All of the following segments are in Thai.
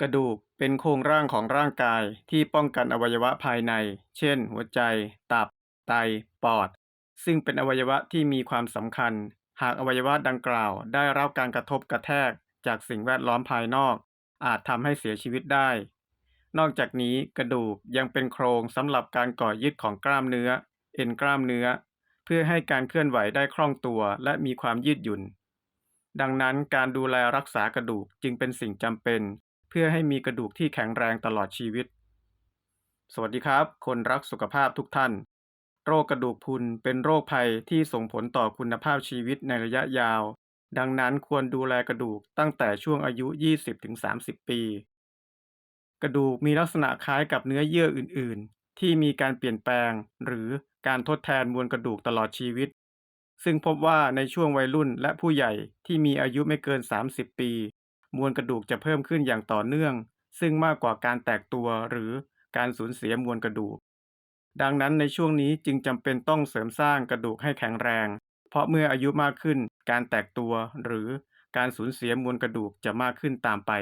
กระดูกเป็นโครงร่างของร่างกายที่ป้องกันอวัยวะภายใน เช่น หัวใจ ตับ ไต ปอด ซึ่งเป็นอวัยวะที่มีความสำคัญ หากอวัยวะดังกล่าว ได้รับการกระทบกระแทกจากสิ่งแวดล้อมภายนอก อาจทำให้เสียชีวิตได้ นอกจากนี้กระดูกยังเป็นโครงสำหรับการก่อยึดของกล้ามเนื้อ เอ็นกล้ามเนื้อ เพื่อให้การเคลื่อนไหวได้คล่องตัวและมีความยืดหยุ่น ดังนั้นการดูแลรักษากระดูกจึงเป็นสิ่งจำเป็น เพื่อให้มีกระดูกที่แข็งแรงตลอดชีวิต สวัสดีครับ คนรักสุขภาพทุกท่าน โรคกระดูกพรุนเป็นโรคภัยที่ส่งผลต่อคุณภาพชีวิตในระยะยาว ดังนั้นควรดูแลกระดูกตั้งแต่ช่วงอายุ 20-30 ปี กระดูกมีลักษณะคล้ายกับเนื้อเยื่ออื่น ๆ ที่มีการเปลี่ยนแปลง หรือการทดแทนมวลกระดูกตลอดชีวิตซึ่งพบว่าในช่วงวัยรุ่นและผู้ใหญ่ที่มีอายุไม่เกิน 30 ปี มวลกระดูกจะเพิ่มขึ้นอย่างต่อเนื่อง ซึ่งมากกว่าการแตกตัวหรือการสูญเสียมวลกระดูก ดังนั้นในช่วงนี้จึงจำเป็นต้องเสริมสร้างกระดูกให้แข็งแรง เพราะเมื่ออายุมากขึ้น การแตกตัวหรือการสูญเสียมวลกระดูกจะมากขึ้นตามไป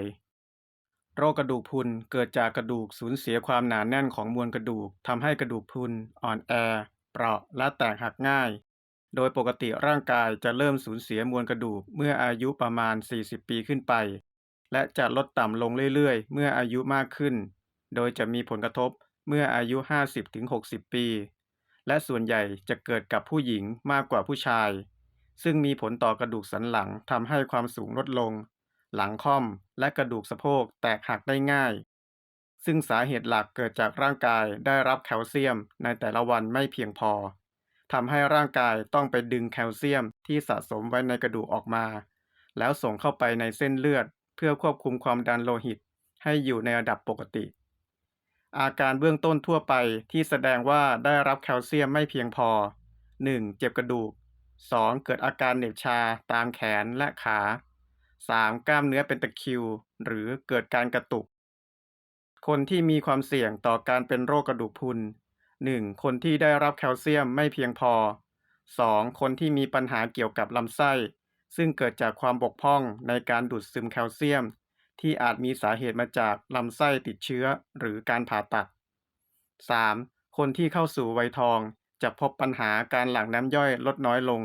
โรคกระดูกพุนเกิดจากกระดูกสูญเสียความหนาแน่นของมวลกระดูกทำให้กระดูกพุนอ่อนแอ เปราะและแตกหักง่าย โดยปกติร่างกายจะเริ่มสูญเสียมวลกระดูกเมื่ออายุประมาณ 40 ปีขึ้นไป และจะลดต่ำลงเรื่อยๆ เมื่ออายุมากขึ้น โดยจะมีผลกระทบเมื่ออายุ 50-60 ปี และส่วนใหญ่จะเกิดกับผู้หญิงมากกว่าผู้ชาย ซึ่งมีผลต่อกระดูกสันหลังทำให้ความสูงลดลง หลังค่อมและกระดูกสะโพกแตกหักได้ง่าย ซึ่งสาเหตุหลักเกิดจากร่างกายได้รับแคลเซียมในแต่ละวันไม่เพียงพอ ทำให้ร่างกายต้องไปดึงแคลเซียมที่สะสมไว้ในกระดูกออกมา แล้วส่งเข้าไปในเส้นเลือด เพื่อควบคุมความดันโลหิต ให้อยู่ในระดับปกติ อาการเบื้องต้นทั่วไปที่แสดงว่าได้รับแคลเซียมไม่เพียงพอ 1. เจ็บกระดูก 2. เกิดอาการเหน็บชาตามแขนและขา 3. กล้ามเนื้อเป็นตะคริว หรือเกิดการกระตุก คนที่มีความเสี่ยงต่อการเป็นโรคกระดูกพรุน 1. คนที่ได้รับแคลเซียมไม่เพียงพอ 2. คนที่มีปัญหาเกี่ยวกับลำไส้ ซึ่งเกิดจากความบกพร่องในการดูดซึมแคลเซียม ที่อาจมีสาเหตุมาจากลำไส้ติดเชื้อหรือการผ่าตัด 3. คนที่เข้าสู่วัยทอง จะพบปัญหาการหลั่งน้ำย่อยลดน้อยลง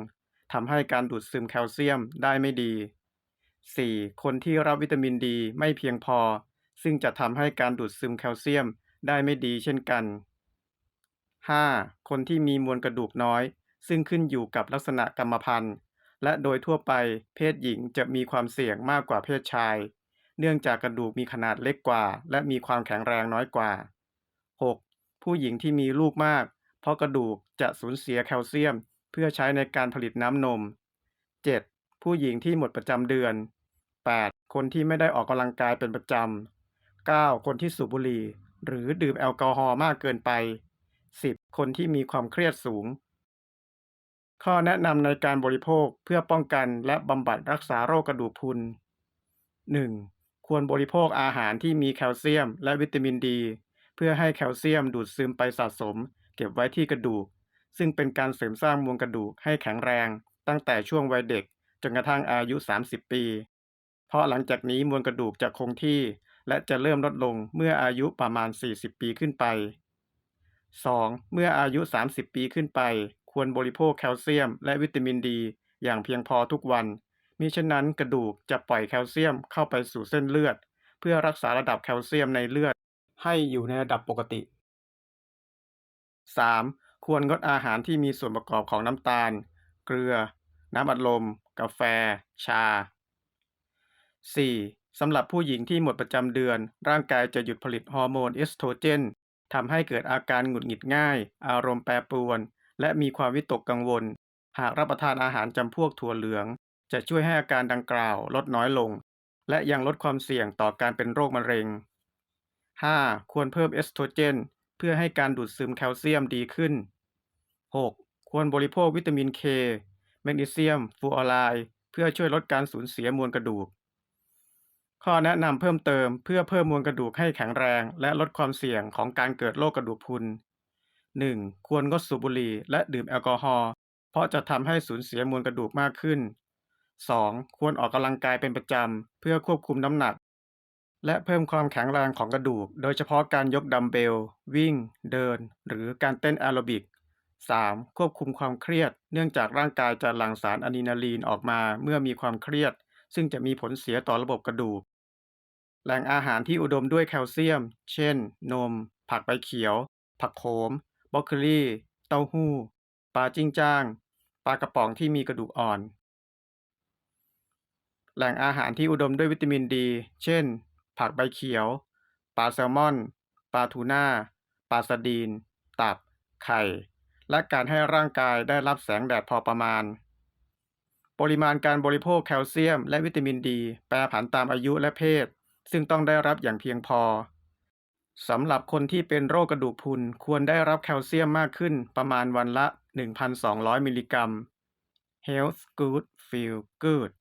ทำให้การดูดซึมแคลเซียมได้ไม่ดี 4. คนที่รับวิตามินดีไม่เพียงพอ ซึ่งจะทำให้การดูดซึมแคลเซียมได้ไม่ดีเช่นกัน 5. คนที่มีมวลกระดูกน้อย ซึ่งขึ้นอยู่กับลักษณะกรรมพันธุ์ และโดยทั่วไปเพศหญิงจะมีความเสี่ยงมากกว่าเพศชาย เนื่องจากกระดูกมีขนาดเล็กกว่า และมีความแข็งแรงน้อยกว่า 6. ผู้หญิงที่มีลูกมาก เพราะกระดูกจะสูญเสียแคลเซียม เพื่อใช้ในการผลิตน้ำนม 7. ผู้หญิงที่หมดประจำเดือน 8. คนที่ไม่ได้ออกกำลังกายเป็นประจำ 9. คนที่สูบบุหรี่ หรือดื่มแอลกอฮอล์มากเกินไป 10. คนที่มีความเครียดสูง ข้อแนะนำในการบริโภคเพื่อป้องกันและบำบัดรักษาโรคกระดูกพรุน 1. ควรบริโภคอาหารที่มีแคลเซียมและวิตามินดี เพื่อให้แคลเซียมดูดซึมไปสะสม เก็บไว้ที่กระดูก ซึ่งเป็นการเสริมสร้างมวลกระดูกให้แข็งแรง ตั้งแต่ช่วงวัยเด็กจนกระทั่งอายุ 30 ปี เพราะหลังจากนี้มวลกระดูกจะคงที่ และจะเริ่มลดลงเมื่ออายุประมาณ 40 ปีขึ้นไป 2. เมื่ออายุ 30 ปีขึ้นไป ควรบริโภคแคลเซียม และวิตามินดี อย่างเพียงพอทุกวันมิฉะนั้นกระดูกจะปล่อยแคลเซียมเข้าไปสู่เส้นเลือด เพื่อรักษาระดับแคลเซียมในเลือด ให้อยู่ในระดับปกติ 3. ควรงดอาหารที่มีส่วนประกอบของน้ำตาล เกลือ น้ำอัดลม กาแฟ ชา 4. สำหรับผู้หญิงที่หมดประจำเดือน ร่างกายจะหยุดผลิตฮอร์โมนเอสโตรเจน ทำให้เกิดอาการหงุดหงิดง่าย อารมณ์แปรปรวน และมีความวิตกกังวล หากรับประทานอาหารจำพวกถั่วเหลือง จะช่วยให้อาการดังกล่าวลดน้อยลง และยังลดความเสี่ยงต่อการเป็นโรคมะเร็ง 5. ควรเพิ่มเอสโตรเจน เพื่อให้การดูดซึมแคลเซียมดีขึ้น 6. ควรบริโภควิตามินเคแมกนีเซียมฟูออไรด์เพื่อช่วยลดการสูญเสียมวลกระดูก ข้อแนะนำเพิ่มเติมเพื่อเพิ่มมวลกระดูกให้แข็งแรง และลดความเสี่ยงของการเกิดโรคกระดูกพรุน 1. ควรงดสูบบุหรี่และดื่มแอลกอฮอล์เพราะจะทำให้สูญเสียมวลกระดูกมากขึ้น 2. ควรออกกำลังกายเป็นประจำ เพื่อควบคุมน้ำหนัก และเพิ่มความแข็งแรงของกระดูก โดยเฉพาะการยกดัมเบล วิ่ง เดิน หรือการเต้นแอโรบิก 3. ควบคุมความเครียด เนื่องจากร่างกายจะหลั่งสารอะดรีนาลีนออกมาเมื่อมีความเครียด ซึ่งจะมีผลเสียต่อระบบกระดูก แหล่งอาหารที่อุดมด้วยแคลเซียม เช่น นม ผักใบเขียว ผักโขมบรอกโคลีเต้าหู้ ปลาจิ้งจ้าง ปลากระป๋องที่มีกระดูกอ่อน แหล่งอาหารที่อุดมด้วยวิตามินดี เช่น ผักใบเขียว ปลาแซลมอน ปลาทูน่า ปลาสดีน ตับ ไข่ และการให้ร่างกายได้รับแสงแดดพอประมาณ ปริมาณการบริโภคแคลเซียม และวิตามินดี แปรผันตามอายุและเพศ ซึ่งต้องได้รับอย่างเพียงพอสำหรับคนที่เป็นโรคกระดูกพรุนควรได้รับแคลเซียมมากขึ้นประมาณวันละ 1,200 มิลลิกรัม Health Good Feel Good